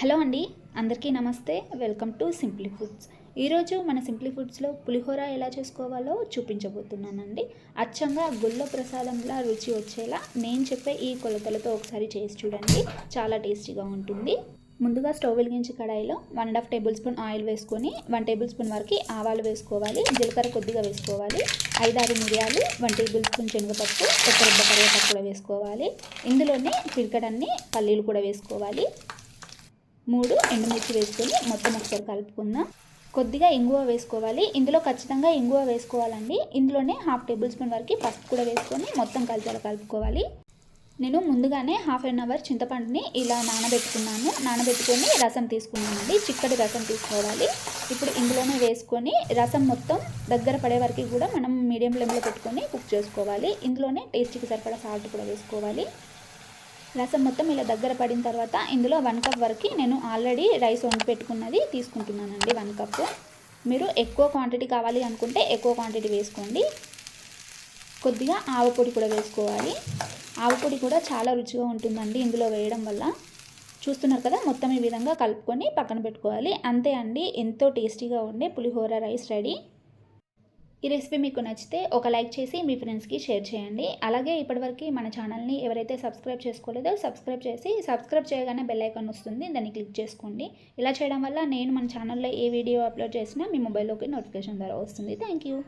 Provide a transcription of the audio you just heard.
Hello అండి అందరికీ నమస్తే. Welcome to simply foods. ఈరోజు మన సింప్లీ ఫుడ్స్లో పులిహోర ఎలా చేసుకోవాలో చూపించబోతున్నానండి. అచ్చంగా గుళ్ళ ప్రసాదంలా రుచి వచ్చేలా నేను చెప్పే ఈ కొలతలతో ఒకసారి చేసి చూడండి. చాలా టేస్టీగా ఉంటుంది. ముందుగా స్టవ్ వెలిగించి కడాయిలో one and half tablespoon oil వేసుకొని వన్ టేబుల్ స్పూన్ వరకు ఆవాలు వేసుకోవాలి. జీలకర్ర కొద్దిగా వేసుకోవాలి. ఐదారు మిరియాలు వన్ టేబుల్ స్పూన్ శనగపప్పు ఒక రెబ్బ కరివేపాకు కూడా వేసుకోవాలి. ఇందులోనే చిలకడన్ని పల్లీలు కూడా వేసుకోవాలి. మూడు ఎండుమిర్చి వేసుకొని మొత్తం ఒకసారి కలుపుకుందాం. కొద్దిగా ఇంగువ వేసుకోవాలి. ఇందులో ఖచ్చితంగా ఇంగువ వేసుకోవాలండి. ఇందులోనే హాఫ్ టేబుల్ స్పూన్ వరకు పసుపు కూడా వేసుకొని మొత్తం కలిసేలా కలుపుకోవాలి. నేను ముందుగానే హాఫ్ అన్ అవర్ చింతపండుని ఇలా నానబెట్టుకున్నాను. నానబెట్టుకొని రసం తీసుకున్నానండి. చిక్కటి రసం తీసుకోవాలి. ఇప్పుడు ఇందులోనే వేసుకొని రసం మొత్తం దగ్గర పడే వరకు కూడా మనం మీడియం ఫ్లేమ్లో పెట్టుకొని కుక్ చేసుకోవాలి. ఇందులోనే టేస్ట్కి సరిపడా సాల్ట్ కూడా వేసుకోవాలి. రసం మొత్తం ఇలా దగ్గర పడిన తర్వాత ఇందులో వన్ కప్ వరకు నేను ఆల్రెడీ రైస్ వండి పెట్టుకున్నది తీసుకుంటున్నానండి వన్ కప్ మీరు ఎక్కువ క్వాంటిటీ కావాలి అనుకుంటే ఎక్కువ క్వాంటిటీ వేసుకోండి. కొద్దిగా ఆవపొడి కూడా వేసుకోవాలి. ఆవపొడి కూడా చాలా రుచిగా ఉంటుందండి ఇందులో వేయడం వల్ల. చూస్తున్నారు కదా మొత్తం ఈ విధంగా కలుపుకొని పక్కన పెట్టుకోవాలి. అంతే అండి ఎంతో టేస్టీగా ఉండే పులిహోర రైస్ రెడీ ఈ రెసిపీ మీకు నచ్చితే ఒక లైక్ చేసి మీ ఫ్రెండ్స్కి షేర్ చేయండి. అలాగే ఇప్పటివరకు మన ఛానల్ని ఎవరైతే సబ్స్క్రైబ్ చేసుకోలేదో సబ్స్క్రైబ్ చేసి సబ్స్క్రైబ్ చేయగానే బెల్ ఐకాన్ వస్తుంది. దాన్ని క్లిక్ చేసుకోండి. ఇలా చేయడం వల్ల నేను మన ఛానల్లో ఏ వీడియో అప్లోడ్ చేసినా మీ మొబైల్లోకి నోటిఫికేషన్ ద్వారా వస్తుంది. Thank you